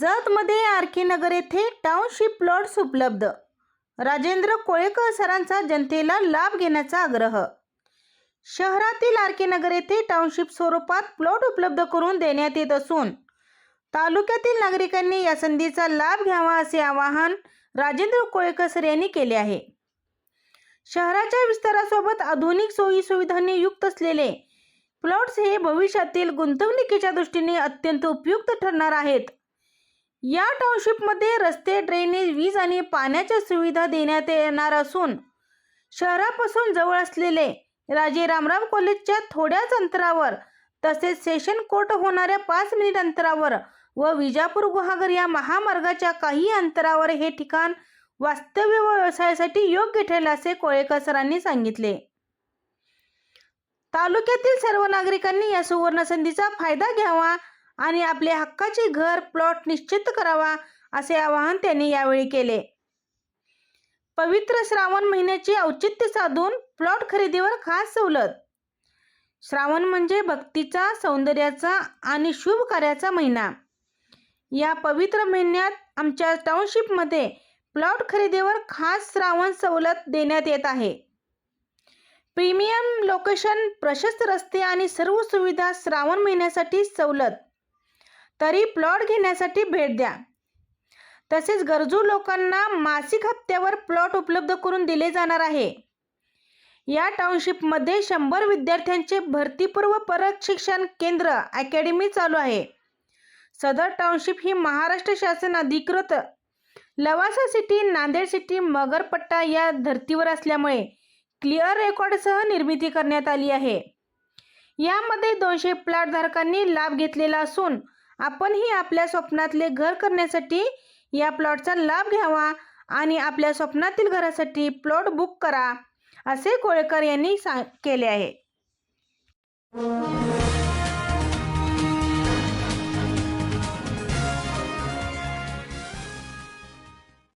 जतमध्ये R के नगर येथे township plots उपलब्ध. राजेंद्र कोळेकर सरांचा जनतेला लाभ घेण्याचा आग्रह. शहरातील आर के नगर येथे टाउनशिप स्वरूपात प्लॉट उपलब्ध करून देण्यात येत असून तालुक्यातील नागरिकांनी या संधीचा लाभ घ्यावा असे आवाहन राजेंद्र कोळेकर सर यांनी केले आहे. शहराच्या विस्तारासोबत आधुनिक सोयी सुविधांनी युक्त असलेले प्लॉट्स हे भविष्यातील गुंतवणुकीच्या दृष्टीने अत्यंत उपयुक्त ठरणार आहेत. या टाउनशिपमध्ये रस्ते ड्रेनेज वीज आणि पाण्याच्या सुविधा देण्यात येणार असून शहरापासून जवळ असलेले राजे रामराव कॉलेजच्या थोड्याच अंतरावर तसेच सेशन कोर्ट होणाऱ्या पाच मिनिट अंतरावर व विजापूर गुहागर या महामार्गाच्या काही अंतरावर हे ठिकाण वास्तव्य व व्यवसायासाठी योग्य ठरेल असे कोळेकर सरांनी सांगितले. तालुक्यातील सर्व नागरिकांनी या सुवर्ण संधीचा फायदा घ्यावा आणि आपले हक्काचे घर प्लॉट निश्चित करावा असे आवाहन त्यांनी यावेळी केले. पवित्र श्रावण महिन्याचे औचित्य साधून प्लॉट खरेदीवर खास सवलत. श्रावण म्हणजे भक्तीचा सौंदर्याचा आणि शुभ कार्याचा महिना. या पवित्र महिन्यात आमच्या टाउनशिपमध्ये प्लॉट खरेदीवर खास श्रावण सवलत देण्यात येत आहे. प्रीमियम लोकेशन प्रशस्त रस्ते आणि सर्व सुविधा श्रावण महिन्यासाठी सवलत. तरी प्लॉट घेण्यासाठी भेट द्या. तसेच गरजू लोकांना मासिक हप्त्यावर प्लॉट उपलब्ध करून दिले जाणार आहे. या टाउनशिपमध्ये शंभर विद्यार्थ्यांचे भरतीपूर्व प्रशिक्षण केंद्र अकॅडमी चालू आहे. सदर टाउनशिप ही महाराष्ट्र शासन अधिकृत लवासा सिटी नांदेड सिटी मगरपट्टा या धर्तीवर असल्यामुळे क्लिअर रेकॉर्डसह निर्मिती करण्यात आली आहे. यामध्ये दोनशे प्लॉटधारकांनी लाभ घेतलेला असून आपणही आपल्या स्वप्नातले घर करण्यासाठी या प्लॉटचा लाभ घ्यावा आणि आपल्या स्वप्नातील घरासाठी प्लॉट बुक करा असे कोळेकर यांनी सांग केले आहे.